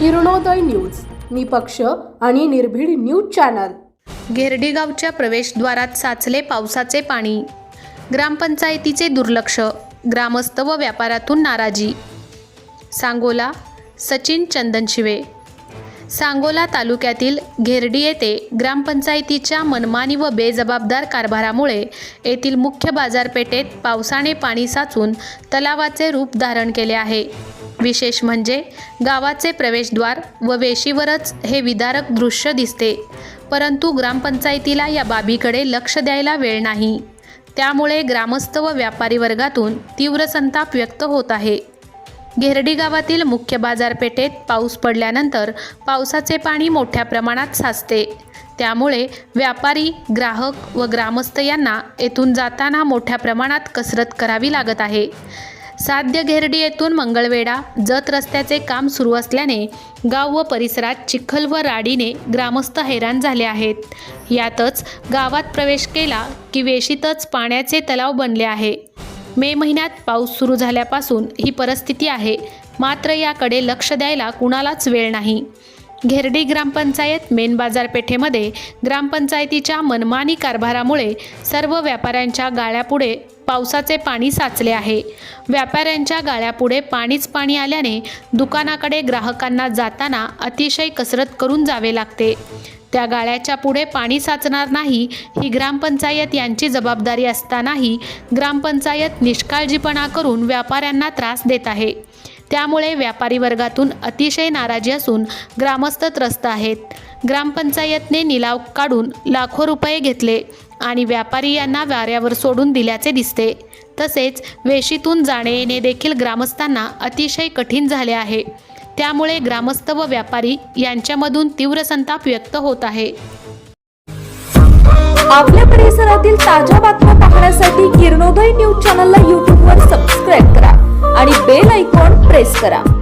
Kiranoday news निपक्ष आणि निर्भीड न्यूज चॅनल. घेरडेगावच्या प्रवेशद्वारात साचले पावसाचे पाणी. ग्रामपंचायतीचे दुर्लक्ष ग्रामस्थ व व्यापारातून नाराजी. सांगोला सचिन चंदनशिवे सांगोला तालुक्यातील घेरडी येथे ग्रामपंचायतीच्या मनमानी व बेजबाबदार कारभारामुळे येथील मुख्य बाजारपेठेत पावसाने पाणी साचून तलावाचे रूप धारण केले आहे. विशेष म्हणजे गावाचे प्रवेशद्वार व वेशीवरच हे विदारक दृश्य दिसते. परंतु ग्रामपंचायतीला या बाबीकडे लक्ष द्यायला वेळ नाही. त्यामुळे ग्रामस्थ व व्यापारी वर्गातून तीव्र संताप व्यक्त होत आहे. घेरडी गावातील मुख्य बाजारपेठेत पाऊस पडल्यानंतर पावसाचे पाणी मोठ्या प्रमाणात साचते. त्यामुळे व्यापारी ग्राहक व ग्रामस्थ यांना येथून जाताना मोठ्या प्रमाणात कसरत करावी लागत आहे. साध्य घेरडी येथून मंगळवेढा. जत रस्त्याचे काम सुरू असल्याने गाव व परिसरात चिखल व राडीने ग्रामस्थ हैराण झाले आहेत. यातच गावात प्रवेश केला की वेशीतच पाण्याचे तलाव बनले आहे. मे महिन्यात पाऊस सुरू झाल्यापासून ही परिस्थिती आहे. मात्र याकडे लक्ष द्यायला कुणालाच वेळ नाही. घेरडी ग्रामपंचायत मेन बाजारपेठेमध्ये ग्रामपंचायतीच्या मनमानी कारभारामुळे सर्व व्यापाऱ्यांच्या गाळ्यापुढे पावसाचे पाणी साचले आहे. व्यापाऱ्यांच्या गाळ्यापुढे पाणीच पाणी आल्याने दुकानाकडे ग्राहकांना जाताना अतिशय कसरत करून जावे लागते. त्या गाळ्याच्या पुढे पाणी साचणार नाही ही ग्रामपंचायत यांची जबाबदारी असतानाही ग्रामपंचायत निष्काळजीपणा करून व्यापाऱ्यांना त्रास देत आहे. त्यामुळे व्यापारी वर्गातून अतिशय नाराजी असून ग्रामस्थ त्रस्त आहेत. ग्रामपंचायतने निलाव काढून लाखो रुपये घेतले आणि व्यापारी यांना वाऱ्यावर सोडून दिल्याचे दिसते. तसेच वेशीतून जाणे येणे देखील ग्रामस्थांना अतिशय कठीण झाले आहे. त्यामुळे ग्रामस्थ व व्यापारी यांच्यामधून तीव्र संताप व्यक्त होत आहे. आपल्या परिसरातील ताज्या बातम्या पाहण्यासाठी किरणोदय न्यूज चॅनलला यूट्यूबवर सबस्क्राईब करा आणि बेल आयकॉन प्रेस करा.